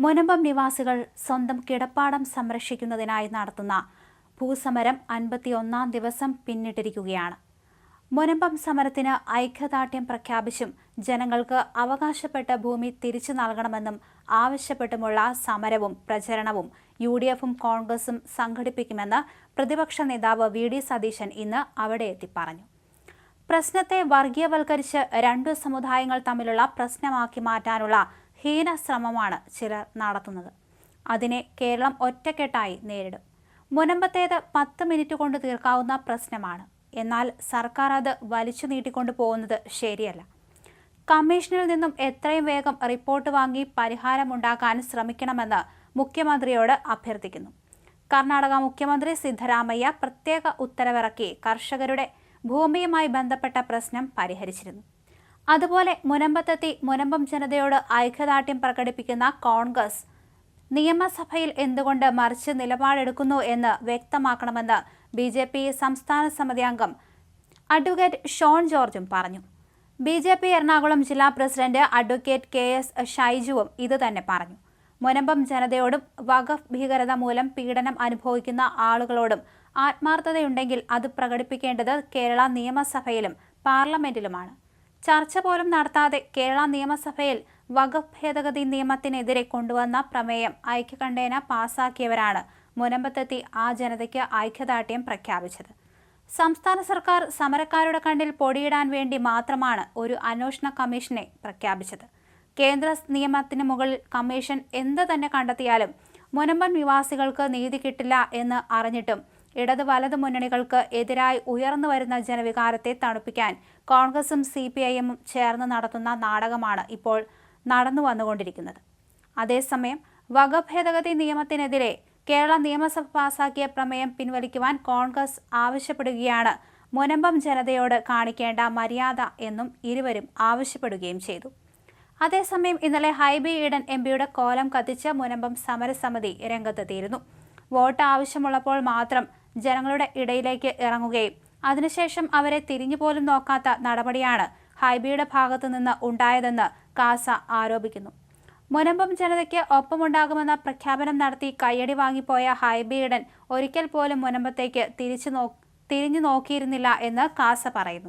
മുനമ്പം നിവാസികൾ സ്വന്തം കിടപ്പാടം സംരക്ഷിക്കുന്നതിനായി നടത്തുന്ന ഭൂസമരം അൻപത്തിയൊന്നാം ദിവസം പിന്നിട്ടിരിക്കുകയാണ്. മുനമ്പം സമരത്തിന് ഐക്യദാർഢ്യം പ്രഖ്യാപിച്ചും ജനങ്ങൾക്ക് അവകാശപ്പെട്ട ഭൂമി തിരിച്ചു നൽകണമെന്നും ആവശ്യപ്പെട്ടുമുള്ള സമരവും പ്രചരണവും യു ഡി എഫും കോൺഗ്രസും സംഘടിപ്പിക്കുമെന്ന് പ്രതിപക്ഷ നേതാവ് വി ഡി സതീശൻ ഇന്ന് അവിടെ എത്തി പറഞ്ഞു പ്രശ്നത്തെ വർഗീയവൽക്കരിച്ച് രണ്ടു സമുദായങ്ങൾ തമ്മിലുള്ള പ്രശ്നമാക്കി മാറ്റാനുള്ള ഹീന ശ്രമമാണ് ചിലർ നടത്തുന്നത്. അതിനെ കേരളം ഒറ്റക്കെട്ടായി നേരിടും. മുനമ്പത്തേത് പത്ത് മിനിറ്റ് കൊണ്ട് തീർക്കാവുന്ന പ്രശ്നമാണ്. എന്നാൽ സർക്കാർ അത് വലിച്ചു നീട്ടിക്കൊണ്ടു പോകുന്നത് ശരിയല്ല. കമ്മീഷനിൽ നിന്നും എത്രയും വേഗം റിപ്പോർട്ട് വാങ്ങി പരിഹാരമുണ്ടാക്കാൻ ശ്രമിക്കണമെന്ന് മുഖ്യമന്ത്രിയോട് അഭ്യർത്ഥിക്കുന്നു. കർണാടക മുഖ്യമന്ത്രി സിദ്ധരാമയ്യ പ്രത്യേക ഉത്തരവിറക്കി കർഷകരുടെ ഭൂമിയുമായി ബന്ധപ്പെട്ട പ്രശ്നം പരിഹരിച്ചിരുന്നു. അതുപോലെ മുനമ്പത്തെത്തി മുനമ്പം ജനതയോട് ഐക്യദാർഢ്യം പ്രകടിപ്പിക്കുന്ന കോൺഗ്രസ് നിയമസഭയിൽ എന്തുകൊണ്ട് മറിച്ച് നിലപാടെടുക്കുന്നു എന്ന് വ്യക്തമാക്കണമെന്ന് ബി ജെ പി സംസ്ഥാന സമിതി അംഗം അഡ്വക്കേറ്റ് ഷോൺ ജോർജും പറഞ്ഞു. ബി ജെ പി എറണാകുളം ജില്ലാ പ്രസിഡന്റ് അഡ്വക്കേറ്റ് കെ എസ് ഷൈജുവും ഇതുതന്നെ പറഞ്ഞു. മുനമ്പം ജനതയോടും വഖഫ് ഭീകരത മൂലം പീഡനം അനുഭവിക്കുന്ന ആളുകളോടും ആത്മാർത്ഥതയുണ്ടെങ്കിൽ അത് പ്രകടിപ്പിക്കേണ്ടത് കേരള നിയമസഭയിലും പാർലമെന്റിലുമാണ്. ചർച്ച പോലും നടത്താതെ കേരള നിയമസഭയിൽ വകുപ്പ് ഭേദഗതി നിയമത്തിനെതിരെ കൊണ്ടുവന്ന പ്രമേയം ഐക്യകണ്ഠേന പാസാക്കിയവരാണ് മുനമ്പത്തെത്തി ആ ജനതയ്ക്ക് ഐക്യദാർഢ്യം പ്രഖ്യാപിച്ചത്. സംസ്ഥാന സർക്കാർ സമരക്കാരുടെ കണ്ണിൽ പൊടിയിടാൻ വേണ്ടി മാത്രമാണ് ഒരു അന്വേഷണ കമ്മീഷനെ പ്രഖ്യാപിച്ചത്. കേന്ദ്ര നിയമത്തിന് മുകളിൽ കമ്മീഷൻ എന്ത് തന്നെ കണ്ടെത്തിയാലും മുനമ്പൻ നിവാസികൾക്ക് നീതി കിട്ടില്ല എന്ന് അറിഞ്ഞിട്ടും ഇടത് വലത് മുന്നണികൾക്ക് എതിരായി ഉയർന്നു വരുന്ന ജനവികാരത്തെ തണുപ്പിക്കാൻ കോൺഗ്രസും സി പി ഐ എമ്മും ചേർന്ന് നടത്തുന്ന നാടകമാണ് ഇപ്പോൾ നടന്നു വന്നുകൊണ്ടിരിക്കുന്നത്. അതേസമയം വകഭേദഗതി നിയമത്തിനെതിരെ കേരള നിയമസഭ പാസാക്കിയ പ്രമേയം പിൻവലിക്കുവാൻ കോൺഗ്രസ് ആവശ്യപ്പെടുകയാണ്. മുനമ്പം ജനതയോട് കാണിക്കേണ്ട മര്യാദ എന്നും ഇരുവരും ആവശ്യപ്പെടുകയും ചെയ്തു. അതേസമയം ഇന്നലെ ഹൈബി ഈഡൻ എം പിയുടെ കോലം കത്തിച്ച് മുനമ്പം സമരസമിതി രംഗത്തെത്തിയിരുന്നു. വോട്ട് ആവശ്യമുള്ളപ്പോൾ മാത്രം ജനങ്ങളുടെ ഇടയിലേക്ക് ഇറങ്ങുകയും അതിനുശേഷം അവരെ തിരിഞ്ഞുപോലും നോക്കാത്ത നടപടിയാണ് ഹൈബിയുടെ ഭാഗത്തു നിന്ന് ഉണ്ടായതെന്ന് കാസ ആരോപിക്കുന്നു. മുനമ്പം ജനതയ്ക്ക് ഒപ്പമുണ്ടാകുമെന്ന പ്രഖ്യാപനം നടത്തി കയ്യടി വാങ്ങിപ്പോയ ഹൈബിയിടൻ ഒരിക്കൽ പോലും മുനമ്പത്തേക്ക് തിരിച്ചു നോ തിരിഞ്ഞു നോക്കിയിരുന്നില്ല എന്ന് കാസ പറയുന്നു.